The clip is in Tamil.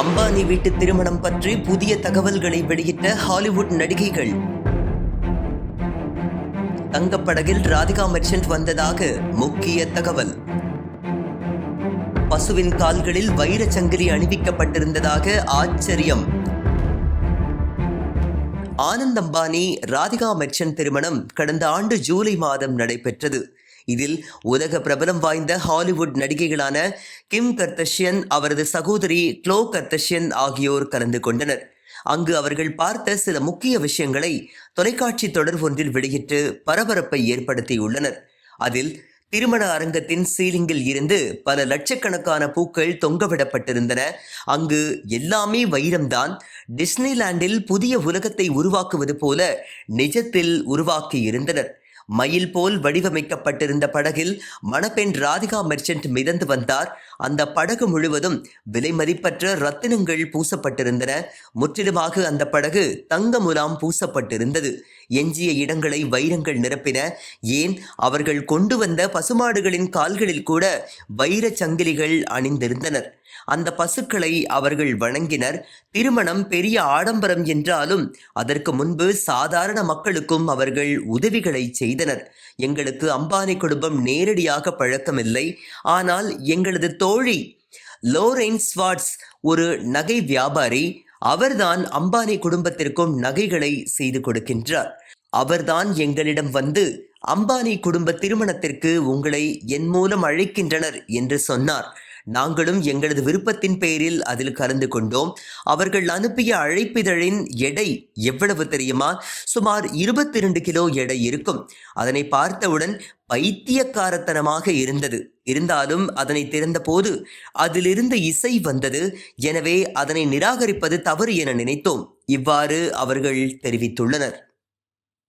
அம்பானி வீட்டு திருமணம் பற்றி புதிய தகவல்களை வெளியிட்ட ஹாலிவுட் நடிகைகள். தங்கப்படகில் ராதிகா மெர்ச்சன்ட் வந்ததாக முக்கிய தகவல். பசுவின் கால்களில் வைரச் சங்கிலி அணிவிக்கப்பட்டிருந்ததாக ஆச்சரியம். ஆனந்த் அம்பானி ராதிகா மெர்ச்சன் திருமணம் கடந்த ஆண்டு ஜூலை மாதம் நடைபெற்றது. இதில் உலக பிரபலம் வாய்ந்த ஹாலிவுட் நடிகைகளான கிம் கர்தஷியன் அவரது சகோதரி க்ளோ கர்தஷியன் ஆகியோர் கலந்து கொண்டனர். அங்கு அவர்கள் பார்த்த சில முக்கிய விஷயங்களை தொலைக்காட்சி தொடர் ஒன்றில் வெளியிட்டு பரபரப்பை ஏற்படுத்தியுள்ளனர். அதில் திருமண அரங்கத்தின் சீலிங்கில் இருந்து பல லட்சக்கணக்கான பூக்கள் தொங்கவிடப்பட்டிருந்தன. அங்கு எல்லாமே வைரம்தான். டிஸ்னிலாண்டில் புதிய உலகத்தை உருவாக்குவது போல நிஜத்தில் உருவாக்கி இருந்தனர் மயில் போல் வடிவமைக்கப்பட்டிருந்த படகில் மணப்பெண் ராதிகா மெர்ச்சன்ட் மிதந்து வந்தார். அந்த படகு முழுவதும் விலை மதிப்பற்ற ரத்தினங்கள் பூசப்பட்டிருந்தன. முற்றிலுமாக அந்த படகு தங்க முலாம் பூசப்பட்டிருந்தது. எஞ்சிய இடங்களை வைரங்கள் நிரப்பின. ஏன்? அவர்கள் கொண்டு வந்த பசுமாடுகளின் கால்களில் கூட வைரச் சங்கிலிகள் அணிந்திருந்தனர். அந்த பசுக்களை அவர்கள் வணங்கினர். திருமணம் பெரிய ஆடம்பரம் என்றாலும் அதற்கு முன்பு சாதாரண மக்களுக்கும் அவர்கள் உதவிகளை செய்தனர். எங்களுக்கு அம்பானி குடும்பம் நேரடியாக பழக்கமில்லை. ஆனால் எங்களது தோழி லோரென் ஸ்வாட்ஸ் ஒரு நகை வியாபாரி அவர்தான் அம்பானி குடும்பத்திற்கும் நகைகளை செய்து கொடுக்கின்றார். அவர்தான் எங்களிடம் வந்து அம்பானி குடும்ப திருமணத்திற்கு உங்களை என் மூலம் அழைக்கின்றனர் என்று சொன்னார். நாங்களும் எங்களது விருப்பத்தின் பேரில் அதில் கலந்து கொண்டோம். அவர்கள் அனுப்பிய அழைப்பிதழின் எடை எவ்வளவு தெரியுமா? சுமார் இருபத்தி ரெண்டு கிலோ எடை இருக்கும். அதனை பார்த்தவுடன் பைத்தியக்காரத்தனமாக இருந்தது. இருந்தாலும் அதனை திறந்தபோது அதிலிருந்து இசை வந்தது. எனவே அதனை நிராகரிப்பது தவறு என நினைத்தோம். இவ்வாறு அவர்கள் தெரிவித்துள்ளனர்.